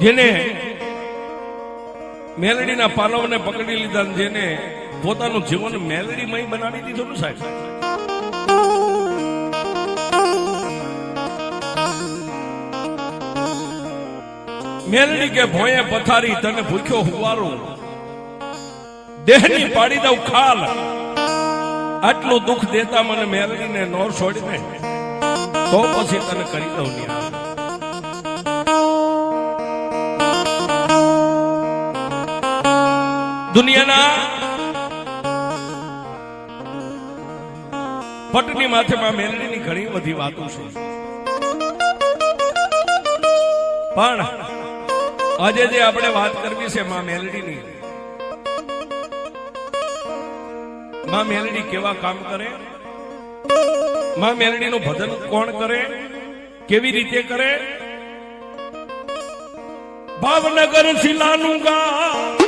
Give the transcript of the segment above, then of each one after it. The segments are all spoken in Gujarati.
જેને મેલડીના પાલવને પકડી લીધા જેને પોતાનું જીવન મેલડીમય બનાવી દીધું સાહેબ? મેલડી કે, ભોંયે પથારી, તને ભૂખ્યો હુવારું. દેહની પાડી દઉં ખાલ. આટલું દુઃખ દેતા મને મેલડીને નોર છોડીને. તો પછી તને કરી દઉં ન્યાય. દુનિયાના પટની માથેમાં મેલડીની ઘણી બધી વાતો છે. પણ આજે જે આપણે વાત કરવી છે માં મેલડીની, માં મેલડી કેવા કામ કરે? માં મેલડીનું ભજન કોણ કરે? કેવી રીતે કરે? ભાવનગર જિલ્લાનું ગા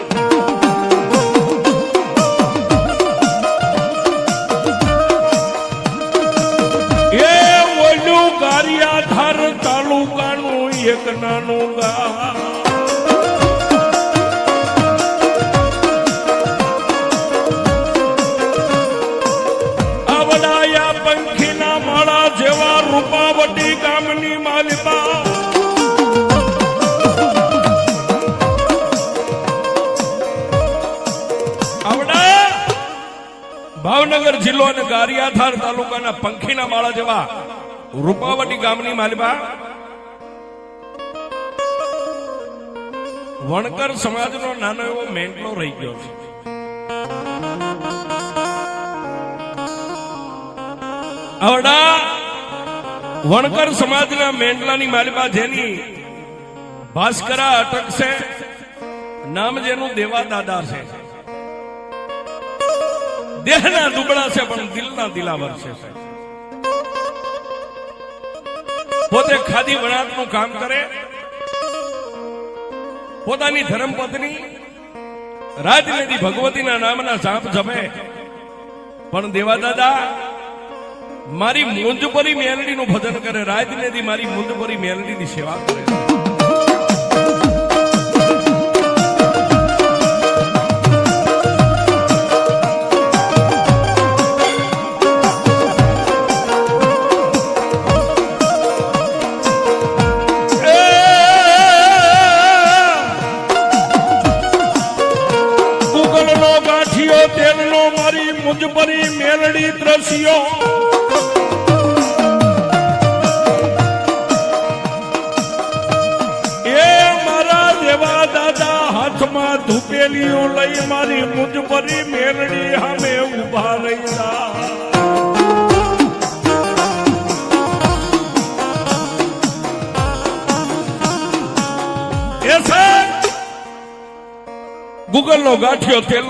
ભાવનગર જિલ્લો અને ગારિયાધાર તાલુકાના પંખીના માળા જેવા રૂપાવટી ગામની માલિબા, વણકર સમાજનો નાનો એવો મેન્ટલો રહી ગયો છે. આવડા વણકર સમાજના મેન્ટલાની માલિબા જેની ભાસ્કરા અટક છે નામ જેનું દેવા દાદા છે. દેહના દુબળા છે, પણ દિલના દિલાવર છે પોતે ખાદી વણાટનું કામ કરે, પોતાની ધર્મપત્ની રાજનીતિ ભગવતીના નામના સાપ જમે. પણ દેવાદાદા, મારી મુંજપરી મેલડીનું ભજન કરે રાજનીતિ મારી મુંજપરી મેલડીની સેવા કરે.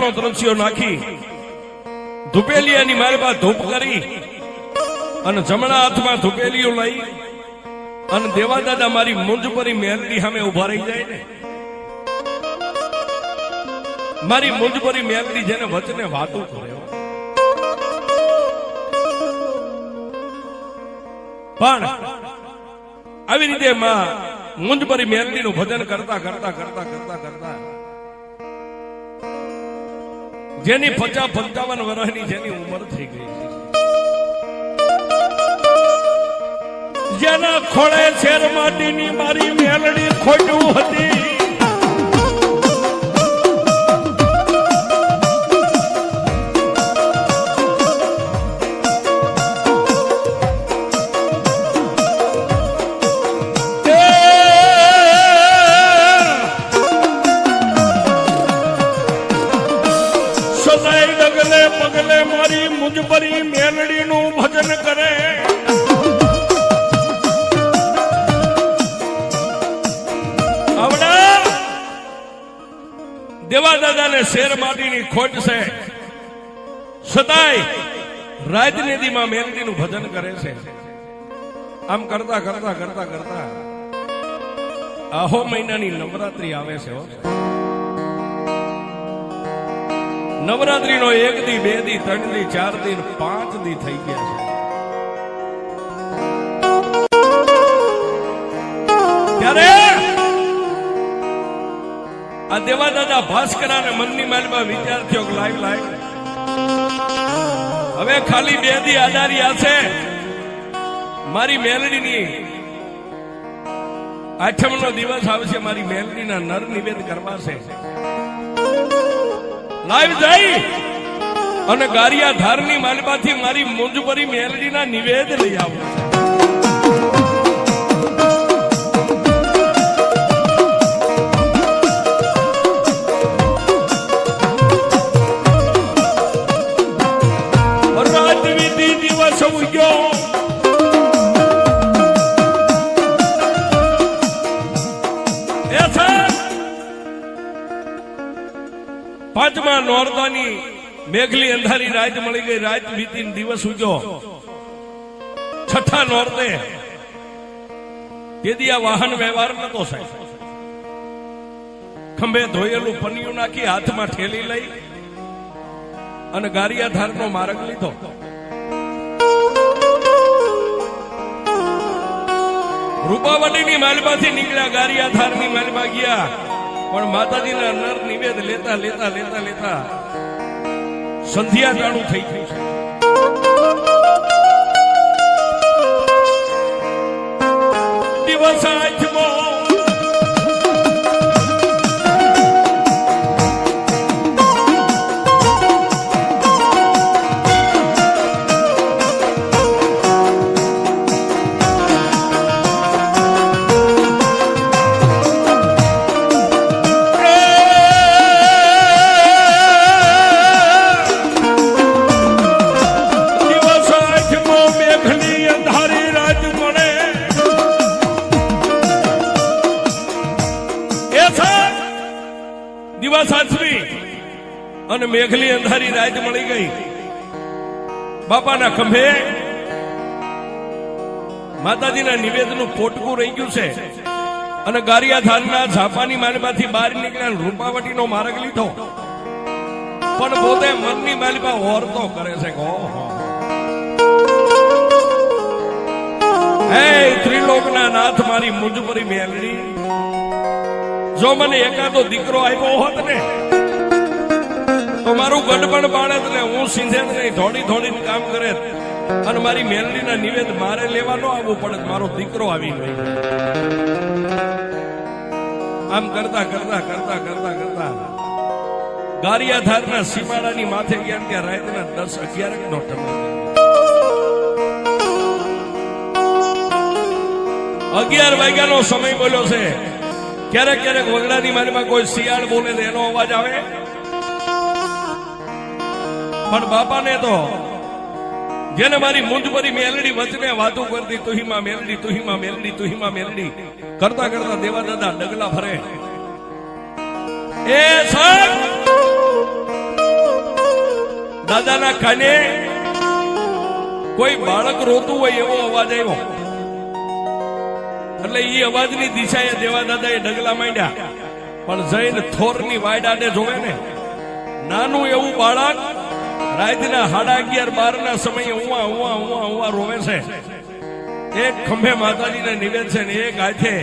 ગાંઠિયો દ્રશ્યો નાખી, ધુપેલિયાની મારી પાસે ધૂપ કરી અને જમણા હાથમાં ધુપેલીઓ લઈ અને દેવાદાદા મારી મુંજ પરી મેલડી સામે ઊભા રહી જાય ને. મારી મુંજ પરી મેલડી જેને વચને વાતો કરે. પણ આવી રીતે માં મુંજ પરી મેલડીનું ભજન કરતા કરતા કરતા કરતા કરતા જેની પચાસ પંચાવન વર્ષની જેની ઉંમર થઈ ગઈ જેના ખોળે શેર માટીની મારી મેલડી ખોટું હતી. ખોટ છે. સદાય રાજનીતિમાં મહેનતીનું ભજન કરે છે. આમ કરતા કરતા કરતા કરતા આહો મહિનાની નવરાત્રી આવે છે. નવરાત્રીનો એક દી, બે દી, ત્રણ દી, ચાર દી, પાંચ દી થઈ ગયા છે. ત્યારે આ દેવા દાદા ભાસ્કરા અને મનની માલમાં વિદ્યાર્થીઓ લાઈવ લાઈવ. હવે ખાલી બે દી આધારી છે. મારી મેલડીની આઠમનો દિવસ આવશે, મારી મેલડીના નર નિવેદ કરવા છે લાઈવ જઈ. અને ગારિયા ધારની માલમાંથી મારી મુંજભરી મેલડીના નિવેદ લઈ આવું પાંચમા નોરતાની મેઘલી અંધારી રાત મળી ગઈ. રાત વીતી દિવસ ઉગ્યો. છઠ્ઠા નોરતે તેથી આ વાહન વ્યવહાર નતો સાહેબ. ખંભે ધોયેલું પનિયું નાખી હાથમાં ઠેલી લઈ અને ગારિયાધાર નો માર્ગ લીધો. રૂપાવટીની માલમાંથી નીકળ્યા ગારિયાધારની માલમાં ગયા. પણ માતાજીના નર નિવેદ લેતા લેતા લેતા લેતા સંધ્યા જાણું થઈ ગયું છે. દિવસ આઠમો મેઘલી અંધારી રાત મળી ગઈ. બાપાના ખંભે માતાજીના નિવેદનું પોટકું રહી ગયું છે. અને ગારિયા ગારિયાધારના ઝાપાની માલમાંથી બહાર નીકળ્યા રૂપાવટીનો માર્ગ લીધો. પણ પોતે મનની માલમાં ઓરતો કરે છે. કે હે, ત્રિલોકના નાથ મારી મુજપરી મેલડી. જો મને એકાદો દીકરો આપ્યો હોત ને તો મારું ગડબડ બાળત ને, હું સિંધે નહીં થોડી થોડી કામ કરે અને મારી મેલડીના નિવેદ મારે લેવા ન આવવું પડે મારો દીકરો આવી ગયો. આમ કરતા કરતા કરતા કરતા કરતા ગારિયાધારના સીમાડાની માથે ગયા ત્યાં રાતના દસ અગિયાર નો સમય અગિયાર વાગ્યાનો સમય બોલ્યો છે. ક્યારેક ક્યારેક વગડાની મારીમાં કોઈ શિયાળ બોલે એનો અવાજ આવે? પણ બાપાને તો જેને મારી મુંજભરી મેલડી વચને વાતો કરતી તુહીમાં મેલડી તુહીમાં મેલડી તુહીમાં મેલડી. કરતા કરતા દેવા દાદા ડગલા ફરે એ દાદાના કાને કોઈ બાળક રોતું હોય એવો અવાજ આવ્યો. એટલે એ અવાજની દિશાએ દેવા દાદા એ ડગલા માંડ્યા. પણ જઈને થોરની વાયડાને જોવે ને. નાનું એવું બાળક રાતના સાડા અગિયાર બાર ના સમયે ઉવા ઉવા ઉવા ઉવા રોવે છે. એક ખંભે માતાજીને નિવેદ છે ને એક હાથે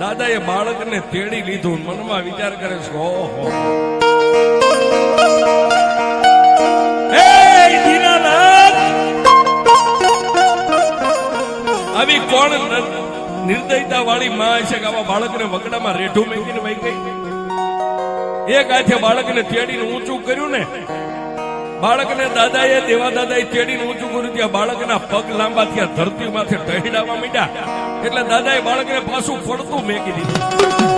દાદાએ બાળકને તેડી લીધું. મનમાં વિચાર કરે છે ઓહો આવી કોણ નિર્દયતા વાળી માં છે કે આવા બાળકને વગડામાં રેઢું મેકીને વહી ગઈ? એક હાથે બાળકને તેડીને ઊંચું કર્યું ને બાળકને દાદાએ, દેવા દાદાએ તેડીને ઊંચું કર્યું ત્યાં બાળકના પગ લાંબા થયા ધરતી માથે ટહેડાવા માંડ્યા. એટલે દાદાએ બાળકને પાછું ફળતું મેકી દીધું.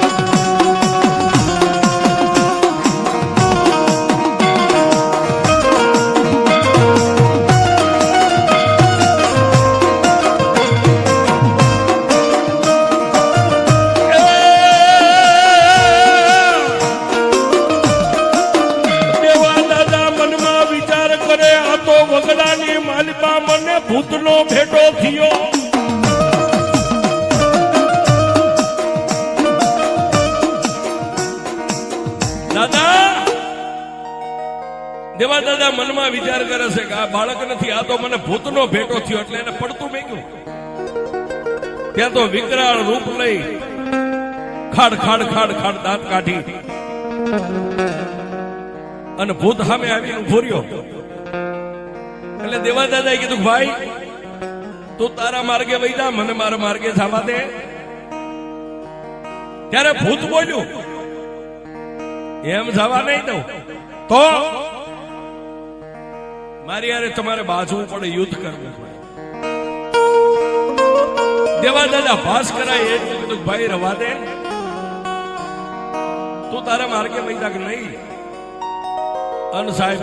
ભેટો થયો. દાદા, દેવા દાદા મનમાં વિચાર કરે છે કે આ બાળક નથી, આ તો મને ભૂતનો ભેટો થયો, એટલે એને પડતું મેક્યું. ત્યાં તો વિકરાળ રૂપ લઈ ખાડ ખાડ ખાડ ખાડ દાંત કાઢી અને ભૂત સામે આવીને ઊભો રહ્યો. એટલે દેવા દાદાએ કીધું ભાઈ તું તારા માર્ગે વહી જા મને મારા માર્ગે જવા દે. ત્યારે ભૂત બોલ્યું, એમ જવા નહીં દઉં. તો મારી યારે તમારે બાજવું પડે, યુદ્ધ કરવું પડે. દેવા દાદા, ભાસ કરાય, એ કીધું ભાઈ રવા દે. તું તારા માર્ગે વહી જા કે નહીં? અન સાહેબ,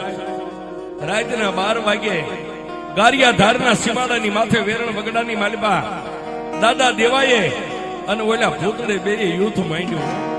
રાતના બાર વાગે ગારિયા ધારના સીમાડાની માથે વેરણ વગડાની માલિબા દાદા દેવાએ અને ઓલા ભૂતડે બે યુથ માંડ્યું.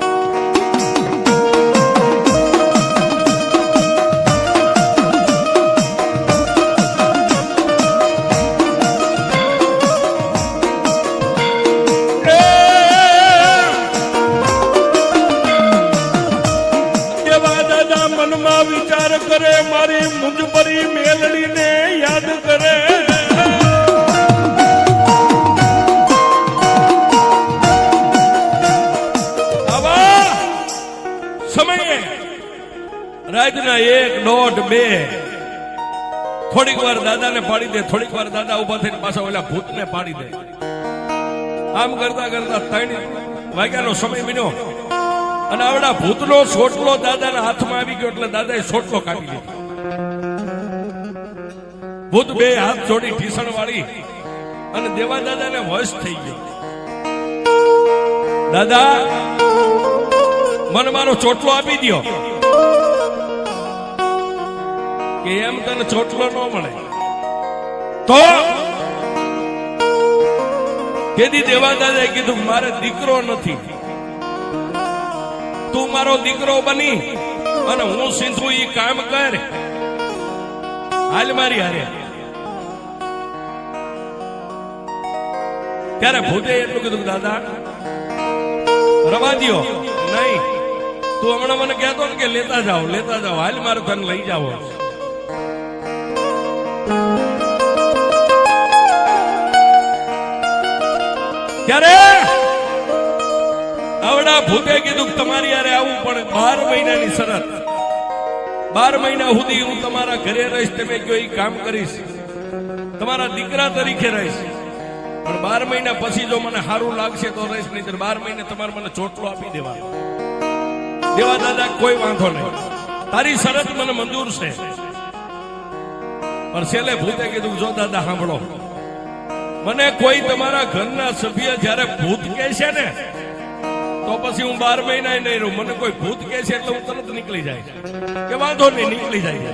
પાડી દે. થોડીક વાર દાદા ઊભા થઈને પાછા ઓલા ભૂતને પાડી દે. આમ કરતા કરતા ત્રણ વાગ્યાનો સમય બન્યો અને આવડા ભૂતનો સોટલો દાદાના હાથમાં આવી ગયો એટલે દાદાએ સોટલો કાપી લીધો. ભૂત બે હાથ જોડી ઢીસણ વાળી અને દેવા દાદાને વશ થઈ ગયો. દાદા, મને મારો ચોટલો આપી દ્યો. કે એમ તને ચોટલો ન મળે. તો? તેથી દેવા દાદાએ કીધું, મારે દીકરો નથી. તું મારો દીકરો બની અને હું સિંધુ ઈ કામ કર. હાલ મારી હારે. ત્યારે ભૂતે એટલું કીધું દાદા, રવા દો નહીં, તું હમણાં મને કહેતો ને કે લેતા જાઓ લેતા જાઓ. હાલ મારું તને લઈ જાઓ. ત્યારે આવડા ભૂતે કીધું તમારી યારે આવવું પણ બાર મહિનાની શરત બાર મહિના સુધી હું તમારા ઘરે રહીશ, તમે કયો એ કામ કરીશ. તમારા દીકરા તરીકે રહીશ. પણ બાર મહિના પછી જો મને સારું લાગશે તો રહીશ નહીં બાર મહિને તમારે મને ચોટલો આપી દેવા દેવા દાદા, કોઈ વાંધો નહીં. તારી શરત મને મંજૂર છે. પણ છેલ્લે ભૂતે કીધું જો દાદા, સાંભળો. મને કોઈ તમારા ઘરના સભ્ય જ્યારે ભૂત કે છે ને, તો પછી હું બાર મહિના નહીં રહું. મને કોઈ ભૂત કહે છે એટલે હું તરત નીકળી જાય. કે વાંધો નહીં, નીકળી જાય.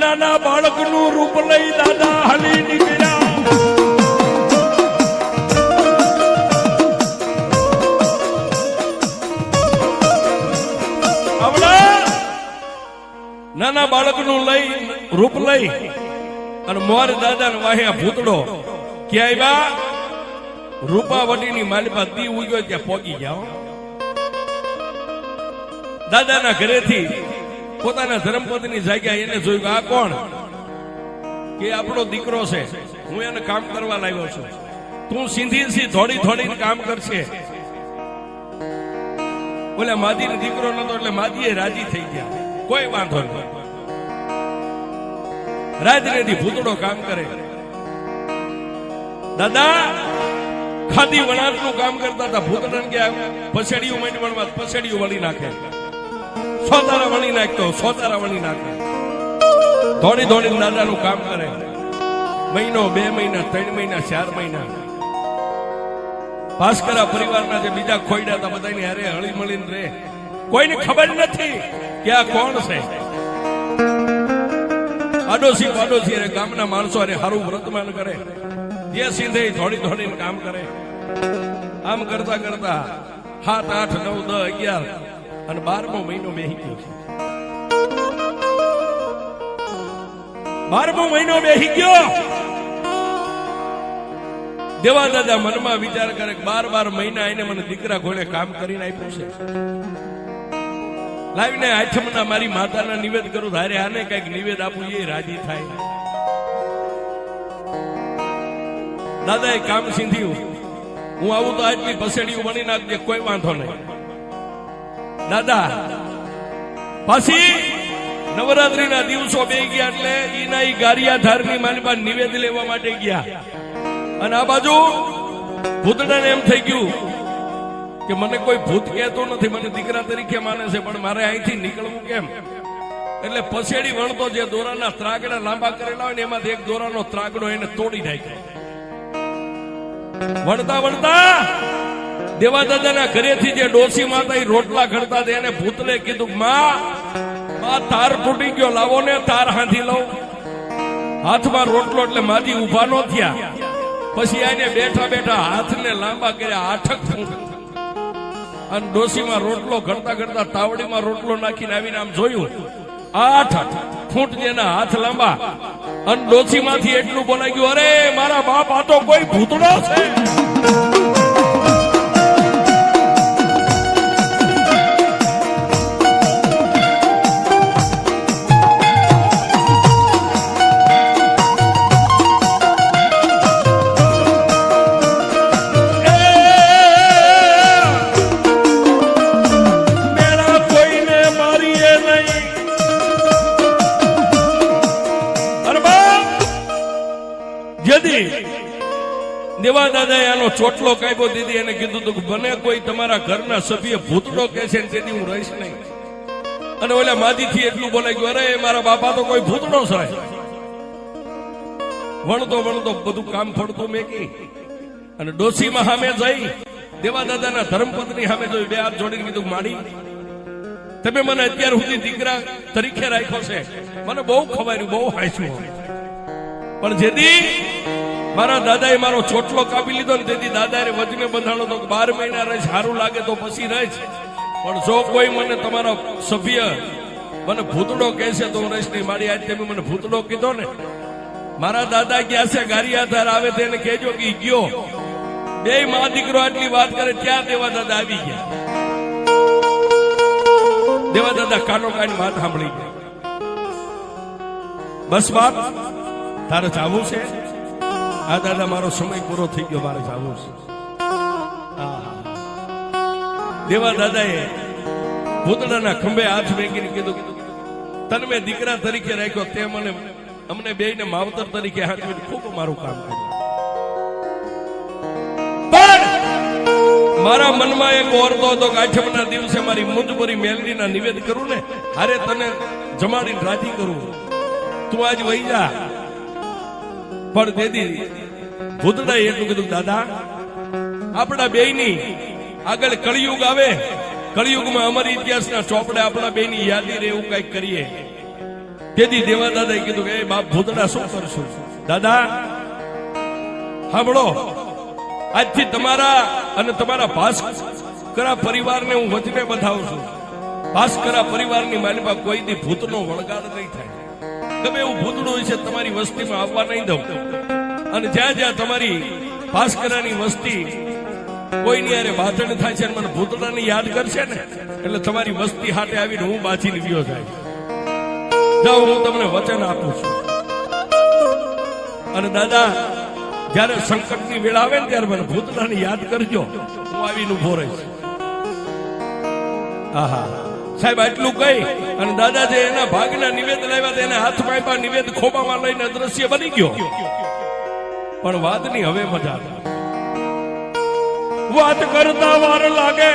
નાના બાળકનું રૂપ લઈ દાદા હલી નીકળ્યા. નાના બાળકનું લઈ, રૂપ લઈ અને મોર દાદા વાહ્યા ભૂતડો ક્યાંય બા? રૂપાવટીની માલિપા દી ઉગ્યો ત્યાં પોગી ગયા દાદાના ઘરેથી પોતાના ધર્મપત્ની જાગ્યા, એને જોયું આ કોણ? કે આપણો દીકરો છે. હું એને કામ કરવા લાવ્યો છું. તું સિંધી સી થોડી થોડી કામ કરશે. બોલે માદી દીકરો નતો, એટલે માદીએ રાજી થઈ ગયા. કોઈ વાંધો નહીં. રાજનેથી ભૂતડો કામ કરે. દાદા, ખાદી વણાટનું કામ કરતા હતા, ભૂતડન કે પસેડીયું માંડી વણવા પસેડીયું વળી નાખે. સોતારા વણી નાખતો, સોતારા વણી નાખે. ધોળી થોડી દાદાનું કામ કરે. મહિનો, બે મહિના, ત્રણ મહિના, ચાર મહિના. ભાસ્કરા પરિવારના જે બીજા ખોઈડા હતા, બધાની હારે હળી મળીને રે કોઈને ખબર નથી કે આ કોણ છે. આડોશી પાડોશી અને ગામના માણસો અને હારું વ્રતમાન કરે. જે સીધે થોડી થોડીને કામ કરે. આમ કરતા કરતા સાત, આઠ, નવ, દસ, અગિયાર અને બારમો મહિનો બેહી ગયો છે. બારમો મહિનો બેહી ગયો દેવા દાદા મનમાં વિચાર કરે બાર બાર મહિના એને મને દીકરા ઘોડે કામ કરીને આપ્યું છે. લાવીને આઠમના મારી માતાના નિવેદ કરો, ધારે આને કંઈક નિવેદ આપું, એ રાજી થાય. દાદાએ કામ સીંધ્યું. હું આવું તો આટલી પસેડીઓ બની નાખજે, કોઈ વાંધો નહીં. દાદા, પછી નવરાત્રીના દિવસો બે ગયા એટલે એના એ ગારિયા ધારની માલમાં નિવેદ લેવા માટે ગયા. અને આ બાજુ ભૂતડાને એમ થઈ ગયું કે મને કોઈ ભૂત કહેતો નથી, મને દીકરા તરીકે માને છે, પણ મારે અહીંથી નીકળવું કેમ? એટલે પછેડી વણતો જે દોરાના ત્રાગડા લાંબા કરેલા હોય ને, એમાંથી એક દોરાનો ત્રાગડો એને તોડી નાખ્યો. વણતા વણતા દેવાદાદાના ઘરેથી જે ડોસી માતા એ રોટલા ઘડતા એને ભૂતને કીધું, માં માં, તાર તૂટી ગયો, લાવો ને, તાર હાથી લઉં. હાથમાં રોટલો એટલે માજી ઊભા નો થયા. પછી આને બેઠા બેઠા હાથને લાંબા કર્યા, આઠક ફૂટ અને ડોસીમાં રોટલો ઘડતા ઘડતા તાવડીમાં રોટલો નાખીને આવીને આમ જોયું. આઠ આઠ ફૂટ જેના હાથ લાંબા. અને ડોસીમાંથી એટલું બોલાઈ ગયું, અરે, મારા બાપ આ તો કોઈ ભૂતડો છે. ચોટલો કાપ્યો દીદી એને કીધું તું બને કોઈ તમારા ઘરના સભ્ય ભૂતડો કે તેથી હું રહીશ નહીં. અને ઓલા માદીથી એટલું બોલાઈ ગયું, અરે, મારા બાપા તો કોઈ ભૂતડો છે. વણતો વણતો બધું કામ ફળતું મેકી. અને ડોસીમાં સામે જઈ, દેવાદાદાના ધર્મપત્ની સામે જોઈ બે હાથ જોડીને કીધું, માડી, તમે મને અત્યાર સુધી દીકરા તરીકે રાખ્યો છે. મને બહુ ખવાયું બહુ હાંચ્યું પણ જેથી મારા દાદાએ મારો ચોટલો કાપી લીધો ને તેથી દાદાએ વજને બંધાણો તો બાર મહિના રહે સારું લાગે તો પછી રહે પણ જો કોઈ મને તમારો સભ્ય મને ભૂતડો કહેશે તો હું રહીશ નહીં. મારી આજ તમે મને ભૂતડો કીધો ને, મારા દાદા ગયા છે ગારિયાધાર આવે તેને કહેજો કે ગયો. બે મા દીકરો આટલી વાત કરે, ત્યાં દેવા દાદા આવી ગયા. દેવા દાદા કાનો કાની વાત સાંભળી. ગયા બસ બાપ, તારે જાવું છે? આ દાદા, મારો સમય પૂરો થઈ ગયો, મારે જવું છે. દેવા દાદાએ ભૂતડાના ખંભે હાથ મેકીને કીધું, તને મેં દીકરા તરીકે રાખ્યો, તે મને, અમને બેયને માવતર તરીકે હાથવીને ખૂબ મારું કામ કર્યું. મારા મનમાં એક ઓરતો હતો કે આઠમના દિવસે મારી મુંજપરી મેલડીના નિવેદ કરું ને, હારે તને જમાડીને રાજી કરું. તું આજ વહી જા. પણ તેથી ભૂતડાએ એટલું કીધું, દાદા, આપણા બેયની આગળ કળિયુગ આવે. કળિયુગમાં અમારી ઇતિહાસના ચોપડે આપણા બે ની યાદી રહે એવું કંઈક કરીએ. તેથી દેવા દાદાએ કીધું કે બાપ ભૂતડા શું કરશું? દાદા, સાંભળો, આજથી તમારા અને તમારા ભાસ્કરા પરિવારને હું વચને બધાવું છું. ભાસ્કરા પરિવારની માલિકા કોઈ દી ભૂતનો વળગાડ નહીં થાય. ગમે એવું ભૂતડું હોય છે, તમારી વસ્તીમાં આવવા નહીં દઉં. અને જ્યાં જ્યાં તમારી ભાસ્કરાની વસ્તી કોઈની યારે બાધણ થાય છે મને ભૂતડાની યાદ કરશે ને, એટલે તમારી વસ્તી હાટે આવીને હું બાજીને લીધો જાય. જાઓ, હું તમને વચન આપું છું. અને દાદા, જ્યારે સંકટની વેળા આવે ને ત્યારે મને ભૂતડાની યાદ કરજો. હું આવીને ઊભો રહીશ. આહા. સાહેબ, આટલું કહી અને દાદા જે એના ભાગના નિવેદ લાવ્યા એને હાથમાં આપ્યા નિવેદ ખોબામાં લઈને દ્રશ્ય બની ગયો. પણ વાતની હવે મજા વાત કરતા વાર લાગે.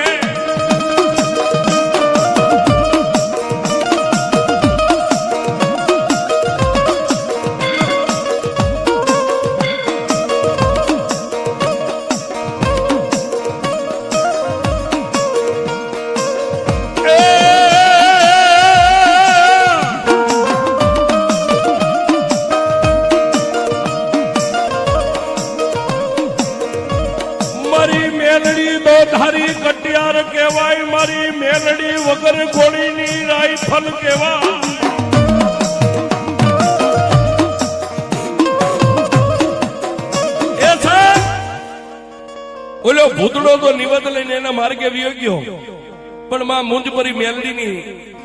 માર્ગે વિયો ગયો. પણ માં મુંજપરી મેલડીની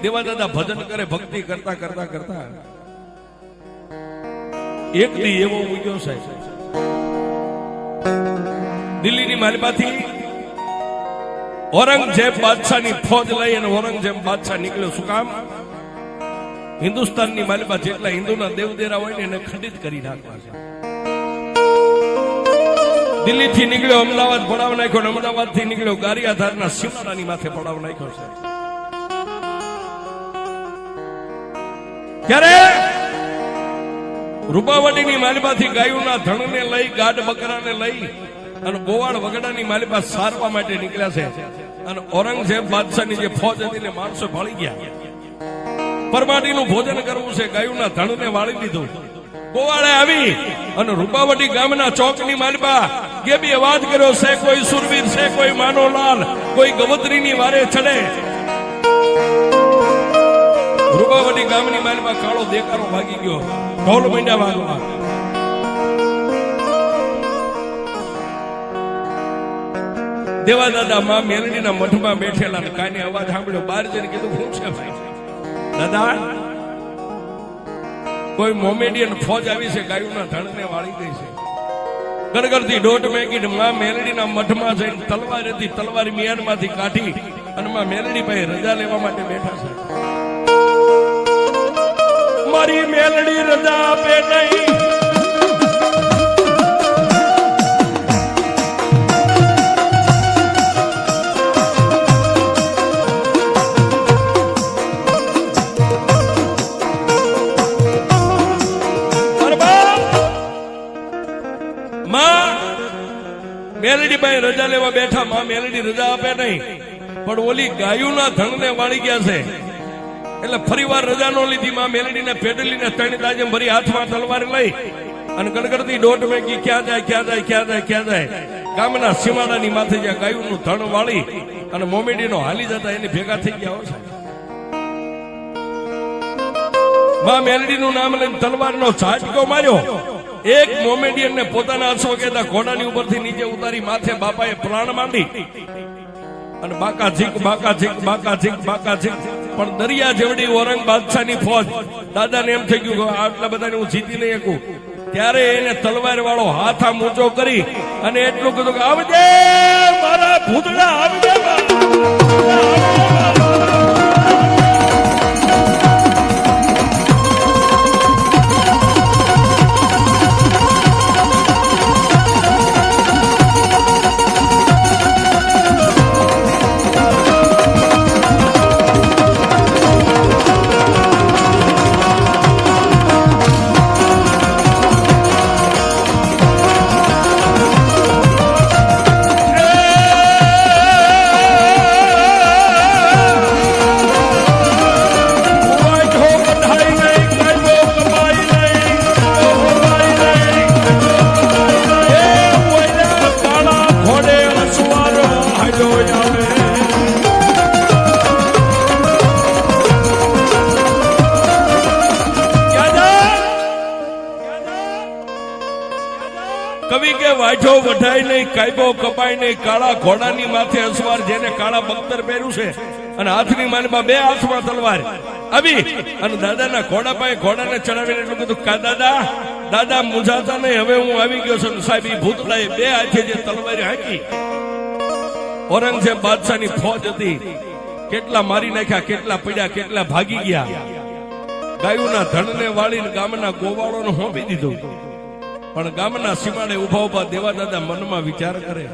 દેવા દાદા ભજન કરે, ભક્તિ કરતા કરતા કરતા. એક દી એવો ઉગ્યો સાહેબ. દિલ્હીની માલમાંથી ઔરંગઝેબ બાદશાહની ફોજ લઈ અને ઔરંગઝેબ બાદશાહ નીકળ્યો. શું કામ? હિન્દુસ્તાનની માલિબા જેટલા હિન્દુના દેવદેરા હોય ને એને ખંડિત કરી નાખવા છે. દિલ્હીથી નીકળ્યો, અમદાવાદ ભણાવ નાખ્યો અમદાવાદથી નીકળ્યો. ગારિયાધારના સીમાડાની માથે પડાવ નાખ્યો છે. ક્યારે રૂપાવટીની માલિબાથી ગાયોના ધણને લઈ, ગાઢ બકરાને લઈ અને ગોવાળ વગડાની માલિબા સારવા માટે નીકળ્યા છે. અને ઔરંગઝેબ બાદશાહની જે ફોજ હતી ને માણસો ભાળી ગયા. પરમાટીનું ભોજન કરવું છે, ગાયોના ધણને વાળી દીધું. ગોવાળે આવી અને રૂપાવટી ગામના ચોકની માલબા ગેબીએ વાત કર્યો છે કોઈ સુરવીર છે કોઈ માનોલાલ કોઈ ગવત્રીની વારે ચડે. રૂપાવટી ગામની માલબા કાળો દેકારો ભાગી ગયો. ઢોલ મંડ્યા વાગવા. દેવા દાદા માં મેલડીના મઠમાં બેઠેલા કાને અવાજ સાંભળ્યો બાર જઈને કીધું, શું છે ભાઈ? દાદા કોઈ મોમેડિયન ફોજ આવી છે, ગાયુના ધણને વાળી ગઈ છે. ગડગડતી દોઢ મેગીટમાં મેલડીના મઠમાં જઈને તલવાર હતી તલવાર મિયાનમાંથી કાઢી અને માં મેલડી ભાઈ રજા લેવા માટે બેઠા છે. મારી મેલડી રજા આપે નહીં. મેલડી ભાઈ રજા લેવા બેઠા, માં મેલડી રજા આપે નહીં. પણ ઓલી ગાયુના ધણને વાળી ગયા છે. એટલે ફરી વાર રજા નો લીધી, માં મેલડીને પેડલીને ત્રણ તાજે ભરી હાથમાં તલવાર લઈ અને ગડગડતી દોઢ વેગી ક્યાં જાય ક્યાં જાય ક્યાં જાય ક્યાં જાય? ગામના સીમાડાની માથે જ્યાં ગાયુનું ધણ વાળી અને મોમેડીનો હાલી જતા એની ભેગા થઈ ગયા હોયમાં મેલડીનું નામ લઈને તલવારનો ઝાટકો માર્યો. એક મોમેડિયન ને પોતાના આંસુ કહેતા ઘોડાની ઉપરથી નીચે ઉતારી માથે બાપાએ પ્રાણ માંડી. અને બાકા ઝીક બાકા ઝીક બાકા ઝીક બાકા ઝીક. પણ દરિયા જેવડી ઔરંગ બાદશાહની ફોજ. દાદાને એમ થઈ ગયું કે આટલા બધાને હું જીતી નહીં શકું. ત્યારે એને તલવાર વાળો હાથ આમ ઊંચો કરી અને એટલું કીધું કે આવજે, મારા ભૂતડા, આવજે. વઢાય નહીં કાયબો કપાય નહીં, કાળા ઘોડાની માથે અસવાર જેને કાળા બખ્તર પહેર્યું છે અને હાથની માનમાં બે હાથમાં તલવાર. આવી અને દાદાના ઘોડા પાસે ઘોડાને ચડાવીને એટલું કીધું, કા દાદા દાદા મુંજાતા નહીં, હવે હું આવી ગયો છું. સાહેબ, ઈ ભૂતલાએ બે હાથે જે તલવાર હાંકી. ઔરંગઝેબ બાદશાહની ફોજ હતી. કેટલા મારી નાખ્યા, કેટલા પડ્યા, કેટલા ભાગી ગયા. ગાયુના ધણને વાળીને ગામના ગોવાળોને હોંપી દીધું. પણ ગામના સીમાડે ઊભા ઊભા દેવા દાદા મનમાં વિચાર કરે.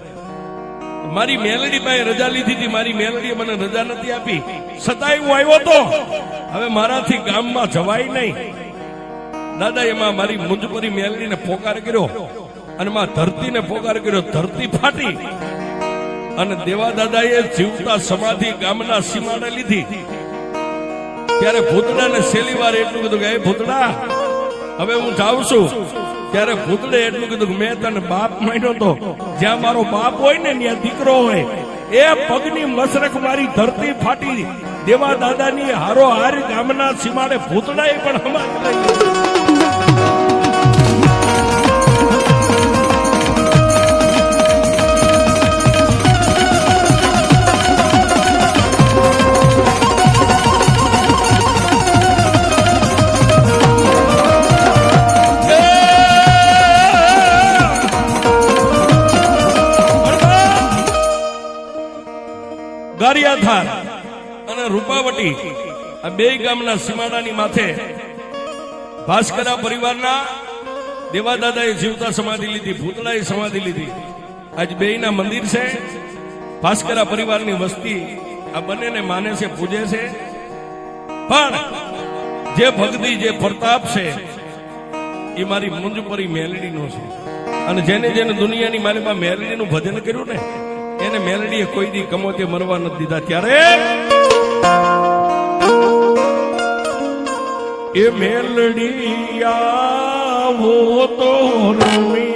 મારી મેલડી પાસે રજા લીધી હતી, મારી મેલડીએ મને રજા નથી આપી. છતાંય હું આવ્યો તો. હવે મારાથી ગામમાં જવાય નહીં. દાદા એમાં મારી મુંજપરી મેલડીને પોકાર કર્યો અને માં ધરતીને પોકાર કર્યો. ધરતી ફાટી અને દેવા દાદાએ જીવતા સમાધિ ગામના સીમાડે લીધી. ત્યારે ભૂતડાને છેલ્લી વાર એટલું કીધું કે ભૂતડા, હવે હું જાઉં છું. ત્યારે ભૂતળે એટલું કીધું મેં તને બાપ માન્યો તો. જ્યાં મારો બાપ હોય ને ત્યાં દીકરો હોય, એ પગની મસરખ મારી ધરતી ફાટી દેવા દાદાની હારો હાર ગામના સીમાડે ભૂતળાએ પણ હમાર કાળિયાથાર અને રૂપાવટી આ બે ગામના સીમાડાની માથે ભાસ્કરા પરિવારના દેવાદાદાએ જીવતા સમાધિ લીધી ભૂતળાએ સમાધિ લીધી. આજ બેયના મંદિર છે. ભાસ્કરા પરિવારની વસ્તી આ બંનેને માને છે, પૂજે છે. પણ જે ભક્તિ, જે પ્રતાપ છે, એ મારી મુંજપરી મેલડીનો છે. અને જેને જેને દુનિયાની મારી મેલડીનું ભજન કર્યું ને એને મેલડીએ કોઈ દી ગમોતે મરવા નથી દીધા ત્યારે? એ મેલડી આવો તો રમી